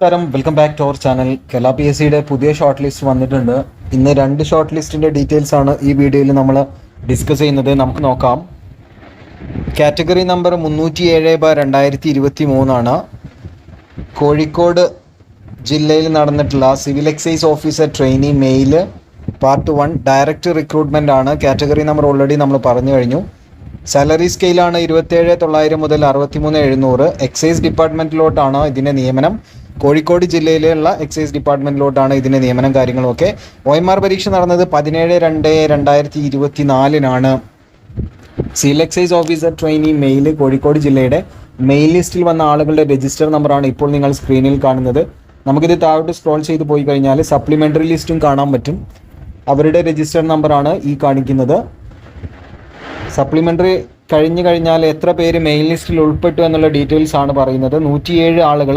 നമസ്കാരം. Welcome back to our channel Kerala P S സിയുടെ പുതിയ ഷോർട്ട് ലിസ്റ്റ് വന്നിട്ടുണ്ട്. ഇന്ന് രണ്ട് ഷോർട്ട് ലിസ്റ്റിന്റെ ഡീറ്റെയിൽസ് ആണ് ഈ വീഡിയോയിൽ നമ്മൾ ഡിസ്കസ് ചെയ്യുന്നത്. നമുക്ക് നോക്കാം. കാറ്റഗറി നമ്പർ മുന്നൂറ്റി ഏഴ് ബ രണ്ടായിരത്തി ഇരുപത്തി മൂന്നാണ് കോഴിക്കോട് ജില്ലയിൽ നടന്നിട്ടുള്ള civil excise officer trainee male part one direct recruitment ആണ്. കാറ്റഗറി നമ്പർ ഓൾറെഡി നമ്മൾ പറഞ്ഞു കഴിഞ്ഞു. സാലറി സ്കെയിലാണ് ഇരുപത്തേഴ് തൊള്ളായിരം മുതൽ അറുപത്തിമൂന്ന് എഴുന്നൂറ്. എക്സൈസ് ഡിപ്പാർട്ട്മെന്റിലോട്ടാണ് ഇതിന്റെ നിയമനം. കോഴിക്കോട് ജില്ലയിലുള്ള എക്സൈസ് ഡിപ്പാർട്ട്മെന്റിലോട്ടാണ് ഇതിന്റെ നിയമനം കാര്യങ്ങളൊക്കെ. ഒ എം ആർ പരീക്ഷ നടന്നത് പതിനേഴ് രണ്ട് രണ്ടായിരത്തി ഇരുപത്തി നാലിനാണ് civil excise officer trainee male Kozhikode ജില്ലയുടെ മെയിൽ ലിസ്റ്റിൽ വന്ന ആളുകളുടെ രജിസ്റ്റർ നമ്പറാണ് ഇപ്പോൾ നിങ്ങൾ സ്ക്രീനിൽ കാണുന്നത്. നമുക്കിത് താഴോട്ട് സ്ക്രോൾ ചെയ്ത് പോയി കഴിഞ്ഞാൽ സപ്ലിമെന്ററി ലിസ്റ്റും കാണാൻ പറ്റും. അവരുടെ രജിസ്റ്റർ നമ്പറാണ് ഈ കാണിക്കുന്നത്. സപ്ലിമെന്ററി കഴിഞ്ഞു കഴിഞ്ഞാൽ എത്ര പേര് മെയിൽ ലിസ്റ്റിൽ ഉൾപ്പെട്ടു എന്നുള്ള ഡീറ്റെയിൽസ് ആണ് പറയുന്നത്. നൂറ്റിയേഴ് ആളുകൾ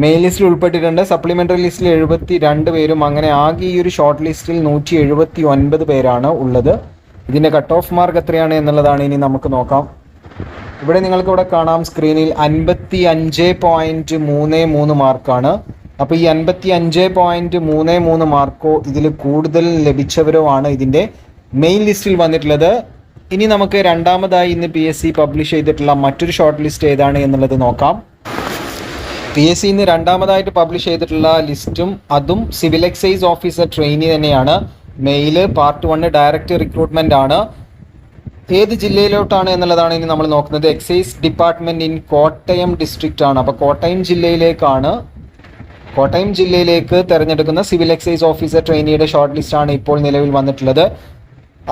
മെയിൽ ലിസ്റ്റിൽ ഉൾപ്പെട്ടിട്ടുണ്ട്. സപ്ലിമെന്ററി ലിസ്റ്റിൽ എഴുപത്തി രണ്ട് പേരും. അങ്ങനെ ആകെ ഈ ഒരു ഷോർട്ട് ലിസ്റ്റിൽ നൂറ്റി എഴുപത്തി ഒൻപത് പേരാണ് ഉള്ളത്. ഇതിന്റെ കട്ട് ഓഫ് മാർക്ക് എത്രയാണ് എന്നുള്ളതാണ് ഇനി നമുക്ക് നോക്കാം. ഇവിടെ നിങ്ങൾക്ക് ഇവിടെ കാണാം സ്ക്രീനിൽ അൻപത്തി അഞ്ച് പോയിന്റ് മൂന്ന് മൂന്ന് മാർക്കാണ് അപ്പോൾ ഈ അൻപത്തി അഞ്ച് പോയിന്റ് മൂന്ന് മൂന്ന് മാർക്കോ ഇതിൽ കൂടുതൽ ലഭിച്ചവരോ ആണ് ഇതിന്റെ മെയിൻ ലിസ്റ്റിൽ വന്നിട്ടുള്ളത്. ഇനി നമുക്ക് രണ്ടാമതായി ഇന്ന് പി എസ് സി പബ്ലിഷ് ചെയ്തിട്ടുള്ള മറ്റൊരു ഷോർട്ട് ലിസ്റ്റ് ഏതാണ് എന്നുള്ളത് നോക്കാം. പി എസ് സിന്ന് രണ്ടാമതായിട്ട് പബ്ലിഷ് ചെയ്തിട്ടുള്ള ലിസ്റ്റും അതും സിവിൽ എക്സൈസ് ഓഫീസർ ട്രെയിനി തന്നെയാണ്. Male part one direct recruitment ആണ്. ഏത് ജില്ലയിലോട്ടാണ് എന്നുള്ളതാണ് ഇനി നമ്മൾ നോക്കുന്നത്. Excise department in Kottayam district ആണ്. അപ്പോൾ കോട്ടയം ജില്ലയിലേക്കാണ് കോട്ടയം ജില്ലയിലേക്ക് തെരഞ്ഞെടുക്കുന്ന സിവിൽ എക്സൈസ് ഓഫീസർ ട്രെയിനിയുടെ ഷോർട്ട് ലിസ്റ്റ് ആണ് ഇപ്പോൾ നിലവിൽ വന്നിട്ടുള്ളത്.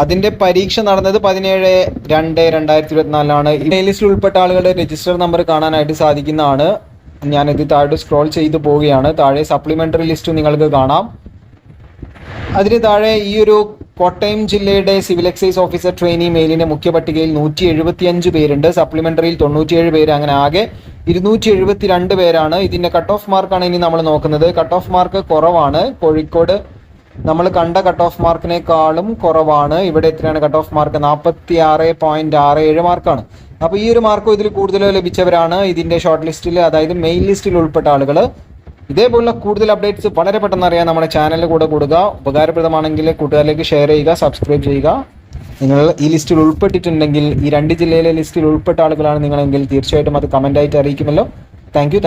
അതിന്റെ പരീക്ഷ നടന്നത് പതിനേഴ് രണ്ട് രണ്ടായിരത്തി ഇരുപത്തിനാലിലാണ് ഈ ലിസ്റ്റിൽ ഉൾപ്പെട്ട ആളുകളുടെ രജിസ്റ്റർ നമ്പർ കാണാനായിട്ട് സാധിക്കുന്നതാണ്. ഞാനിത് താഴെ സ്ക്രോൾ ചെയ്ത് പോവുകയാണ്. താഴെ സപ്ലിമെന്ററി ലിസ്റ്റ് നിങ്ങൾക്ക് കാണാം. അതിന് താഴെ ഈ ഒരു കോട്ടയം ജില്ലയുടെ സിവിൽ എക്സൈസ് ഓഫീസർ ട്രെയിനി മെയിലിന്റെ മുഖ്യ പട്ടികയിൽ നൂറ്റി എഴുപത്തിയഞ്ച് പേരുണ്ട് സപ്ലിമെന്ററിയിൽ തൊണ്ണൂറ്റിയേഴ് പേര് അങ്ങനെ ആകെ ഇരുന്നൂറ്റി എഴുപത്തിരണ്ട് പേരാണ്. ഇതിന്റെ കട്ട് ഓഫ് മാർക്കാണ് ഇനി നമ്മൾ നോക്കുന്നത്. കട്ട് ഓഫ് മാർക്ക് കുറവാണ്. കോഴിക്കോട് നമ്മൾ കണ്ട കട്ട് ഓഫ് മാർക്കിനേക്കാളും കുറവാണ്. ഇവിടെ എത്രയാണ് കട്ട് ഓഫ് മാർക്ക് നാൽപ്പത്തി ആറ് പോയിന്റ് ആറ് ഏഴ് മാർക്കാണ് അപ്പോൾ ഈ ഒരു മാർക്കും ഇതിൽ കൂടുതൽ ലഭിച്ചവരാണ് ഇതിന്റെ ഷോർട്ട് ലിസ്റ്റിൽ അതായത് മെയിൻ ലിസ്റ്റിൽ ഉൾപ്പെട്ട ആളുകൾ ഇതേപോലുള്ള കൂടുതൽ അപ്ഡേറ്റ്സ് വളരെ പെട്ടെന്ന് അറിയാൻ നമ്മുടെ ചാനലിൽ കൂടെ കൊടുക്കുക ഉപകാരപ്രദമാണെങ്കിൽ കൂട്ടുകാരിലേക്ക് ഷെയർ ചെയ്യുക സബ്സ്ക്രൈബ് ചെയ്യുക. നിങ്ങൾ ഈ ലിസ്റ്റിൽ ഉൾപ്പെട്ടിട്ടുണ്ടെങ്കിൽ ഈ രണ്ട് ജില്ലയിലെ ലിസ്റ്റിൽ ഉൾപ്പെട്ട ആളുകളാണ് നിങ്ങളെങ്കിൽ തീർച്ചയായിട്ടും അത് കമന്റായിട്ട് അറിയിക്കുമല്ലോ. Thank you